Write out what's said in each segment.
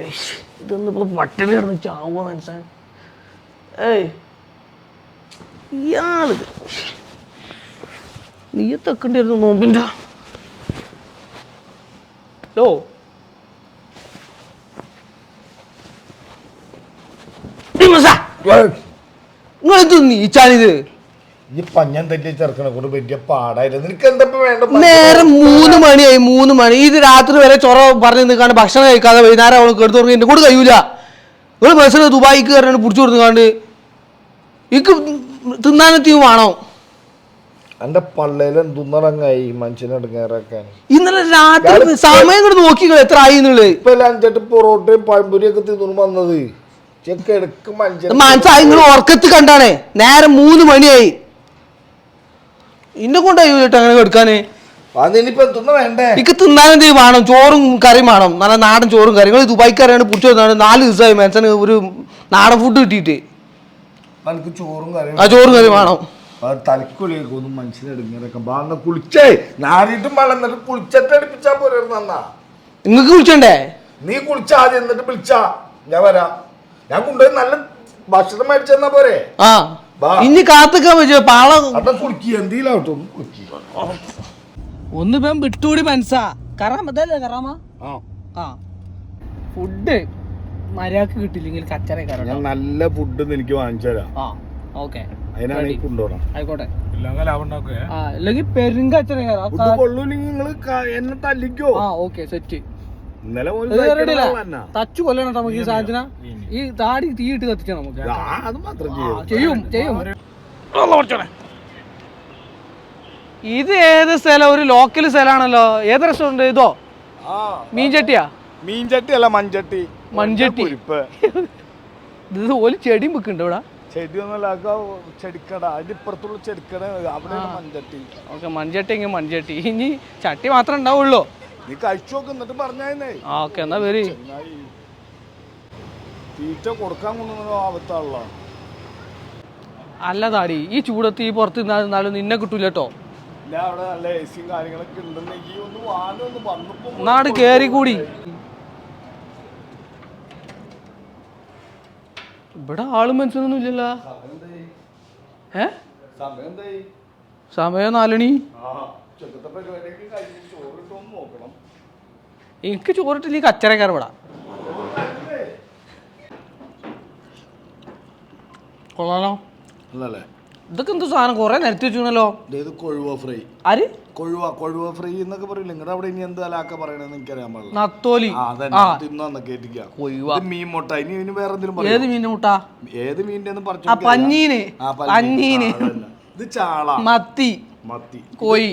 ഏയ്ഷ്, ഇതൊന്നും ഇപ്പൊ പട്ടിണി കിടന്ന് ചാവുമോ മനസ്സാൻ ഏയ് ഇയാൾ. നീ തെക്കണ്ടിരുന്നു നോമ്പിന്റെ ലോ നിങ്ങളെന്ത് നീച്ചാണിത് ഈ പഞ്ഞം തെറ്റി ചെറുക്കനെ കൊണ്ട് വലിയ പാടായില്ല. നിനക്ക് എന്താ വേണ്ട നേരം മൂന്ന് മണിയായി മൂന്ന് മണി. ഇത് രാത്രി വരെ ചൊറ പറഞ്ഞു നിൽക്കാണ്ട് ഭക്ഷണം കഴിക്കാതെ വൈകുന്നേരം അവൾ കെടുത്തു തുടങ്ങി എന്നെ കൂടെ കഴിയൂല. ഒരു ബസ്സിന് ദുബായിക്ക് കയറാണ് പിടിച്ചു കൊടുത്തുകാണ്ട് ഇക്ക് തിന്നാനെത്തിയും വേണോ. എന്റെ പള്ളയിൽ എന്തുന്നറങ്ങായി മനുഷ്യനെ എടുങ്ങാറാക്കാൻ? ഇന്നലെ രാത്രി സമയം കൂടെ നോക്കിക്കളെ എത്ര ആയി എന്നുള്ളത്. ഇപ്പൊ അഞ്ചെട്ട് പൊറോട്ടയും പഴംപൊരിയൊക്കെ തിന്നു വന്നത്? മനസ്സായി നിങ്ങൾ ഉറക്കത്ത് കണ്ടാണേ. നേരം മൂന്ന് മണിയായി. ഇന്നെ കൊണ്ട് കഴിയൂലട്ടോ അങ്ങനെ എടുക്കാന് അതിനിപ്പോ വേണ്ടേ? ഇക്ക് തിന്നാനെന്തെങ്കിലും വേണം? ചോറും കറിയും വേണം. നല്ല നാടൻ ചോറും കറിയും. നിങ്ങൾ ദുബായിക്കാരാണ് പിടിച്ചു വന്നാണ് നാല് ദിവസമായി മനസ്സിന് ഒരു നാടൻ ഫുഡ് കിട്ടിയിട്ട്. എനിക്ക് ചോറും കറിയും ആ ചോറും കറിയും വേണം. നിങ്ങക്ക് തലക്കുളിയൊക്കെ ഒന്നും ബാന്ന് കുളിച്ചേ. നാടിയിട്ടും വെള്ളം എന്നിട്ട് കുളിച്ചിട്ട് അടുപ്പിച്ചാ പോരെ നന്നാ. നിങ്ങൾക്ക് കുളിച്ചണ്ടേ? നീ കുളിച്ച ആദ്യം എന്നിട്ട് വിളിച്ചാ. ഞാൻ വരാം. ഞാൻ കൊണ്ടുപോയി നല്ല ഭക്ഷണം മേടിച്ചെന്നാ പോരെ. ആ. ഇനി കാത്തിക്കാൻ പറ്റുമോ? പാള. ഒന്ന് ഇപ്പം വിട്ടുകൂടി മനസ്സാ. കറാമ കറാമ ആ. ഫുഡ് മര്യാദയ്ക്ക് കിട്ടില്ലെങ്കിൽ കച്ചറ ഞാൻ നല്ല ഫുഡ് എനിക്ക് വാങ്ങിച്ചു തരാം. ആ. ഓക്കെ. അതിനാണ് കൊണ്ടുപോകണം ആയിക്കോട്ടെ. അല്ലെങ്കിൽ പെരുങ്കച്ചറ ഫുഡ് കൊള്ളൂല്ലെങ്കിൽ നിങ്ങൾ എന്നെ തല്ലിക്കോ? ആ ഓക്കെ സെറ്റ്. തച്ചു കൊല്ലണം നമുക്ക് ഈ സാധന ഈ താടി തീയിട്ട് കത്തിക്കണം നമുക്ക്. അത് മാത്രം ചെയ്യും. ചെയ്യും ഇത് ഏത് സ്ഥലം? ഒരു ലോക്കൽ സ്ഥലമാണല്ലോ ഏത് റെസ്റ്റോറന്റ് ഇതോ? ആ മീൻചട്ടിയാ? മീൻചട്ടി അല്ല മൺചട്ടി. മൺചട്ടി. ഇത് ഒരു ചെടിയും വെക്കുന്നുണ്ട് ഇവിടെ. ചെടി ഒന്നുമില്ല ചെടിക്കട. അതിന്റെ ഇപ്പുറത്തുള്ള ചെടിക്കട അവിടെ മൺചട്ടി. ഓക്കെ മൺചട്ടി എങ്കിൽ മൺചട്ടി. ഇനി ചട്ടി മാത്രമേ ഉണ്ടാവുള്ളൂ. നീ കഴിച്ചു നോക്ക് എന്നിട്ട് പറഞ്ഞേ ആ ഓക്കെ എന്നാ വരി. തീറ്റ കൊടുക്കാൻ കൊണ്ടുവന്ന ആവത്താണല്ലോ അല്ല താടി ഈ ചൂടത്ത് ഈ പുറത്ത് നിന്നാലും നിന്നെ കിട്ടൂല കേട്ടോ. നാട് കേറി കൂടി. ഇവിടെ ആളും മനസ്സിലൊന്നും ഇല്ലല്ലോ. ഏ? സമയം നാലണി എനിക്ക് ചോറിട്ടില്ല ഈ കച്ചറക്കാർ ഇവിടെ കൊള്ളാലോ? അല്ലല്ലേ? ഇതൊക്കെ എന്ത് സാധനം? കുറെ നിരത്തി വെച്ചുണല്ലോ. ഇത് കൊഴുവ ഫ്രൈ. ആര്? കൊഴുവ കൊഴുവ ഫ്രൈ എന്നൊക്കെ പറയില്ല? നിങ്ങളുടെ അവിടെ ഇനി എന്ത് അലാക്ക പറയണെന്ന് എനിക്കറിയാൻ പാടില്ല. നത്തോലി. ഇത് മീൻ മുട്ട. ഇനി ഇനി വേറെ എന്തെങ്കിലും ഏത് മീൻ മുട്ട? ഏത് പറഞ്ഞു പഞ്ഞീന് പഞ്ഞീന് ഇത് ചാള. മത്തി. മത്തി. കോയി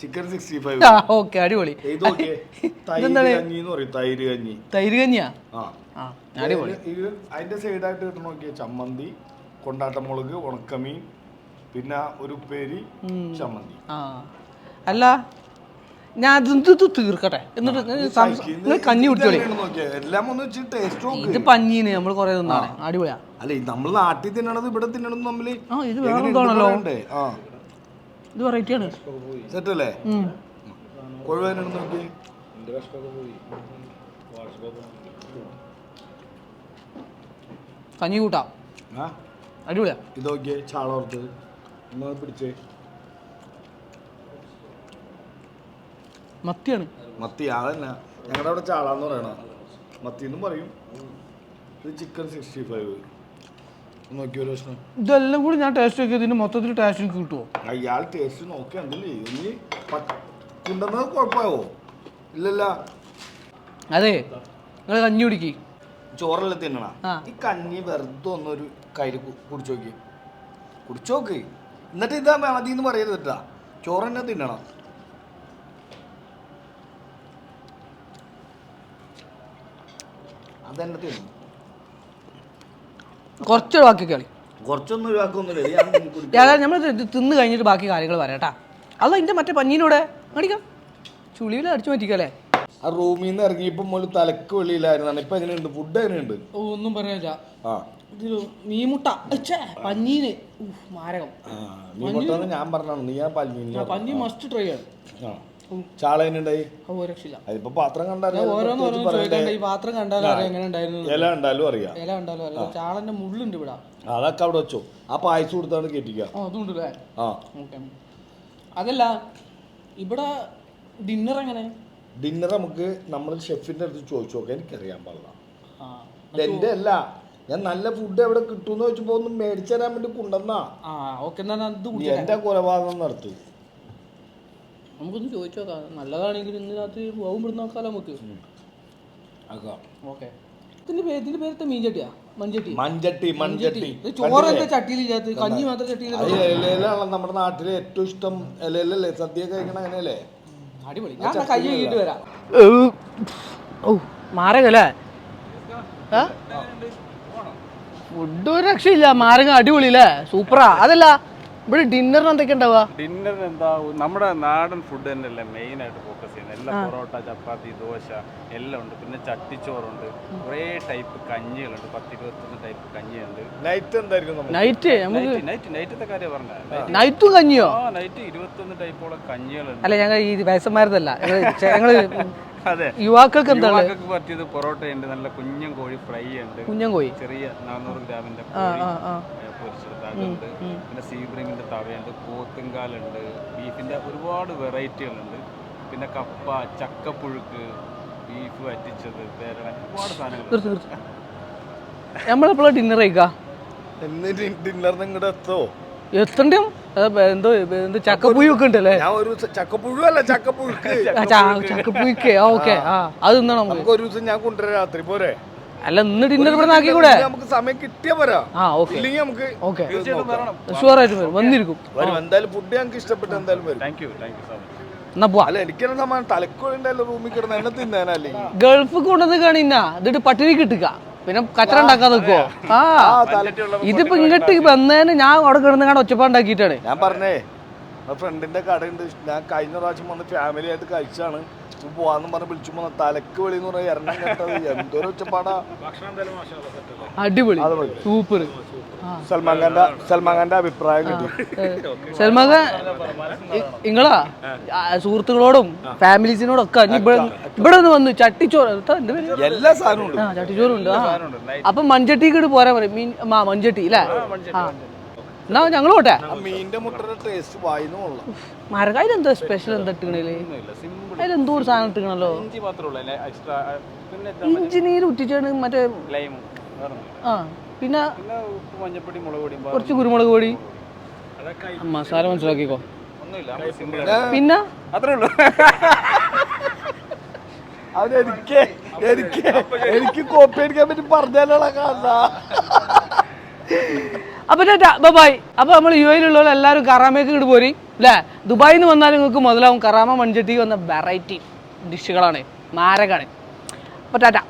ചിക്കൻ സിക്സ്റ്റി ഫൈവ് ആ ഓക്കെ അടിപൊളി. തൈര് ഇതെന്താണ്? കഞ്ഞി തൈര് കഞ്ഞി. തൈര് കഞ്ഞിയാ? ആ. ആ അടിപൊളി. ഇത് ഇത് അതിന്റെ സൈഡായിട്ട് കിട്ടണ നോക്കിയ ചമ്മന്തി കൊണ്ടാട്ടമുളക് ഉണക്കമീൻ പിന്നെ ഒരു ഉപ്പേരി ചമ്മന്തി. ആ. അല്ല ഞാൻ ഇത് ഇത് തീർക്കട്ടെ. എന്നിട്ട് നിങ്ങൾ സംസ- നിങ്ങൾ കഞ്ഞി കുടിച്ചോളി. നോക്കിയേ എല്ലാം ഒന്ന് വെച്ച് ടേസ്റ്റ് നോക്ക്. ഇത് പഞ്ഞീന് നമ്മൾ കൊറേ തിന്നാണ്. അടിപൊളിയാ. അല്ല നമ്മൾ നാട്ടിൽ തിന്നണത് ഇവിടെ തിന്നണത് തമ്മിൽ ആ ഇത് വേറെ ആ. ഇത് വെറൈറ്റി ആണ് സെറ്റ് അല്ലേ ഉം. കൊഴുവാനാണ് നോക്കിയേ. കഞ്ഞി കൂട്ടാം അടിപൊളിയാ. ഇത് നോക്കിയേ ചാളോർത്ത് ഒന്ന് പിടിച്ചേ. മത്തിയാണ്. മത്തി അതന്നെ. ഞങ്ങളുടെ അവിടെ ചാളാന്ന് പറയണ മത്തി എന്നും പറയും. ഇത് ചിക്കൻ സിക്സ്റ്റി ഫൈവ് ഇതെല്ലാം കൂടി ഞാൻ ടേസ്റ്റ് നോക്കിയത് ഇതിന് മൊത്തത്തിൽ ടേസ്റ്റ് എനിക്ക് കിട്ടുമോ അയാൾ ടേസ്റ്റ് നോക്കിയാണ്ടല്ലേ ഇനി കൊണ്ടുവന്നത് കുഴപ്പമാവോ ഇല്ലല്ല. അതെ നിങ്ങൾ കഞ്ഞി കുടിക്കി. ചോറെല്ലാം തിന്നണ? ഈ കഞ്ഞി വെറുതെ ഒന്നൊരു കയ്യിൽ കുടിച്ചു നോക്കി. കുടിച്ചു നോക്ക്. എന്നിട്ട് ഇതാ മതി എന്ന് പറയരുത് കേട്ടാ. ചോറ് തന്നെ തിന്നണം. അതെന്നെ തിന്നു കുറച്ച് ബാക്കി കളി. കുറച്ചൊന്നും ഒഴിവാക്കൊന്നുമില്ല. നമ്മൾ തിന്ന് കഴിഞ്ഞിട്ട് ബാക്കി കാര്യങ്ങൾ പറയാട്ടാ അല്ല ഇതിന്റെ മറ്റേ പഞ്ഞീനോടെ അടിക്കാം ചുളിയിൽ അടിച്ചു മാറ്റിക്കല്ലേ ആ റൂമിൽ നിന്ന് ഇറങ്ങിയപ്പോൾ മുതൽ തലക്ക് വെളിയിലായിരുന്നാണ് ഇപ്പൊ എങ്ങനെയുണ്ട്? ഫുഡ് എങ്ങനെയുണ്ട്? ഒന്നും പറയാ ആ. ഇതിൽ മീമുട്ട പഞ്ഞീന്. മാരകം. ഞാൻ പറഞ്ഞാണ് നീ ആ പല്ലിന് പഞ്ഞി മസ്റ്റ് ട്രൈ ആണ്. ചാളേനുണ്ടായി അതിപ്പോ പാത്രം കണ്ടാലും പാത്രം കണ്ടാലും എങ്ങനെ ഉണ്ടായിരുന്നു ഇല ഉണ്ടാലും അറിയാം. ഇല ഉണ്ടല്ലോ അല്ല ചാളന്റെ മുള്ളുണ്ട് ഇവിടെ. അതൊക്കെ അവിടെ വെച്ചോ. ആ പായസം കൊടുത്താണ് ആ അതല്ല ഇവിടെ ഡിന്നർ എങ്ങനെ? ഡിന്നർ നമുക്ക് നമ്മൾ ഷെഫിന്റെ അടുത്ത് ചോദിച്ചു നോക്കാം. എനിക്കറിയാൻ പാടില്ല. എന്റെ അല്ല. ഞാൻ നല്ല ഫുഡ് എവിടെ കിട്ടുമെന്ന് വെച്ചപ്പോ ഒന്ന് മേടിച്ചു തരാൻ വേണ്ടി കൊണ്ടുവന്നാ. എന്റെ കൊലപാതകം നടത്തു. നമുക്കൊന്ന് ചോദിച്ചു നോക്കാം നല്ലതാണെങ്കിൽ ഇന്ന് രാത്രി പോകും ഇവിടുന്ന് നോക്കാലോ നമുക്ക് ഓക്കെ. ഇതിന്റെ പേര് ഇതിന്റെ പേരത്തെ മീൻചട്ടിയാ? മൺചട്ടി. മൺചട്ടി മൺചട്ടി. ഇത് ചട്ടിയിലില്ലാത്ത കഞ്ഞി മാത്രം ചട്ടിയിൽ അത് ഇലയിലാണ് നമ്മുടെ നാട്ടിലെ ഏറ്റവും ഇഷ്ടം. ഇലയിലല്ലേ? സദ്യ കഴിക്കണ അങ്ങനെയല്ലേ അടിപൊളി. ഞാൻ കൈ വരാം. ഓ മാരകല്ലേ? ഫുഡ് ഒരു രക്ഷയില്ല. മാരക അടിപൊളി അല്ലേ സൂപ്പറാ. അതല്ല ഇവിടെ ഡിന്നറിന് എന്തൊക്കെ ഉണ്ടാവുക? ഡിന്നറിന് എന്താ നമ്മുടെ നാടൻ ഫുഡ് തന്നെയല്ലേ മെയിൻ ആയിട്ട് ഫോക്കസ് ചെയ്യുന്നത്. എല്ലാം പൊറോട്ട ചപ്പാത്തി ദോശ എല്ലാം ഉണ്ട്. പിന്നെ ചട്ടിച്ചോറുണ്ട്. കുറേ ടൈപ്പ് കഞ്ഞികളുണ്ട്. പത്ത് ഇരുപത്തൊന്ന് ടൈപ്പ് കഞ്ഞിയുണ്ട്. നൈറ്റ് എന്തായിരിക്കും നൈറ്റ് നമുക്ക് നൈറ്റ് നൈറ്റ് നൈറ്റത്തെ കാര്യം പറഞ്ഞ നൈറ്റും കഞ്ഞിയോ? ആ നൈറ്റ് ഇരുപത്തൊന്ന് ടൈപ്പോളം കഞ്ഞികളുണ്ട്. അല്ല ഞങ്ങൾ ഈ വയസ്സന്മാരതല്ല. ഞങ്ങൾ അതെ. യുവാക്കൾക്ക് എന്താണ്? യുവാക്കൾക്ക് പറ്റിയത് പൊറോട്ട ഉണ്ട് നല്ല കുഞ്ഞൻ കോഴി ഫ്രൈ ഉണ്ട്. കുഞ്ഞൻ കോഴി. ചെറിയ നാനൂറ് ഗ്രാമിന്റെ അതുണ്ട് പിന്നെ സീബ്രിങ്ങിന്റെ തവയുണ്ട് പോത്തുങ്കാലുണ്ട് ബീഫിന്റെ ഒരുപാട് വെറൈറ്റികളുണ്ട്. പിന്നെ കപ്പ ചക്കപ്പുഴുക്ക് ബീഫ് വറ്റിച്ചത് പേരട ഒരുപാട് സാധനങ്ങൾ. നമ്മളെപ്പോഴാണ് ഡിന്നർ കഴിക്കുക ഡിന്നറിന് ഇങ്ങോട്ട് എത്തോ? എത്തണ്ടും? എന്തോ എന്തോ ചക്കപ്പുയൊക്കെ ഉണ്ടല്ലേ? ഞാൻ ഒരു ചക്കപ്പുഴു അല്ല ചക്കപ്പുഴുക്ക്. ഓക്കെ. ആ അത് തിന്നണം നമുക്ക് ഒരു ദിവസം ഞാൻ കൊണ്ടുവരാം രാത്രി പോരെ? അല്ല ഇന്ന് ഡിന്നർ ഇവിടെ ആക്കി കൂടെ? നമുക്ക് സമയം കിട്ടിയ പോരാ. ആ ഓക്കെ. ഇല്ലെങ്കിൽ നമുക്ക് ഓക്കെ. വരണം. ഷുവറായിട്ട് വരും. വന്നിരിക്കും. വരും. എന്തായാലും ഫുഡ് ഞങ്ങൾക്ക് ഇഷ്ടപ്പെട്ട് എന്തായാലും വരും. Thank you thank you so much എന്നാ പോവാ. അല്ല എനിക്കെന്നെ സമാനം തലക്കുണ്ടല്ലോ റൂമിൽ കിടന്ന് എന്നെ തിന്നാനല്ലേ ഗൾഫ് കൊണ്ടത് കാണിന്ന. ഇതിട്ട് പട്ടിണി കിട്ടുക പിന്നെ കച്ചറ ഉണ്ടാക്കാൻ നിൽക്കോ ആ. ഇതിപ്പോ ഇങ്ങോട്ട് വന്നേന് ഞാൻ അവിടെ കിടന്ന് കാണാൻ ഒച്ചപ്പാണ്ടാക്കിയിട്ടാണ് ഞാൻ പറഞ്ഞേ ഫ്രണ്ടിന്റെ കടയുണ്ട്. ഞാൻ കഴിഞ്ഞ പ്രാവശ്യം വന്ന് ഫാമിലി ആയിട്ട് കഴിച്ചാണ്. ഇപ്പൊ പോവാന്ന് പറഞ്ഞ് വിളിച്ചു പോന്ന തലക്ക് വെളി എന്ന് പറഞ്ഞാൽ എണ്ണം കേട്ടത്. എന്തോരം ഒച്ചപ്പാടാ. അടിപൊളി. സൂപ്പർ. സൽമാൻ ഖാന്റെ സൽമാൻ ഖാന്റെ അഭിപ്രായം കിട്ടി. സൽമാൻ നിങ്ങളാ ആ, സുഹൃത്തുക്കളോടും ഫാമിലീസിനോടും ഒക്കെ ഇവിടെ ഇവിടെ ഒന്ന് വന്നു ചട്ടിച്ചോറ് എന്താ എല്ലാ സാധനവും ചട്ടിച്ചോറുണ്ട്. അപ്പൊ മൺചട്ടിക്ക് പോരാ പറയും. മീൻ മൺചട്ടി അല്ലേ ആ എന്നാ ഞങ്ങൾ പോട്ടെ. ആ മീനിന്റെ ടേസ്റ്റ് വായിന്ന് കൊള്ളാം. മരക അതിലെന്താ സ്പെഷ്യൽ എന്താ ഇട്ടിക്കണേൽ? സിമ്പിൾ അതിലെന്തോ ഒരു സാധനം ഇട്ടിക്കണല്ലോ? ഇഞ്ചി നീര് ഉറ്റിച്ചാണ് മറ്റേ ലൈം ആ പിന്നെ കുറച്ച് കുരുമുളക് പൊടി. മസാല മനസ്സിലാക്കിക്കോ. ഒന്നുമില്ല സിമ്പിൾ പിന്നെ അത്രേ ഉള്ളൂ. അവൻ എനിക്ക് എനിക്ക് എനിക്ക് കോപ്പി അടിക്കാൻ പറ്റി പറഞ്ഞാലുള്ള അപ്പൊ ബൈ അപ്പൊ നമ്മൾ യു എയിലുള്ളവർ എല്ലാവരും കറാമയ്ക്ക് ഇങ്ങോട്ട് പോരി. അല്ലേ ദുബായിൽ നിന്ന് വന്നാൽ നിങ്ങൾക്ക് മുതലാവും കറാമ മൺചട്ടി വന്ന വെറൈറ്റി ഡിഷുകളാണ് മാരകാണ്. അപ്പൊ ടാറ്റ.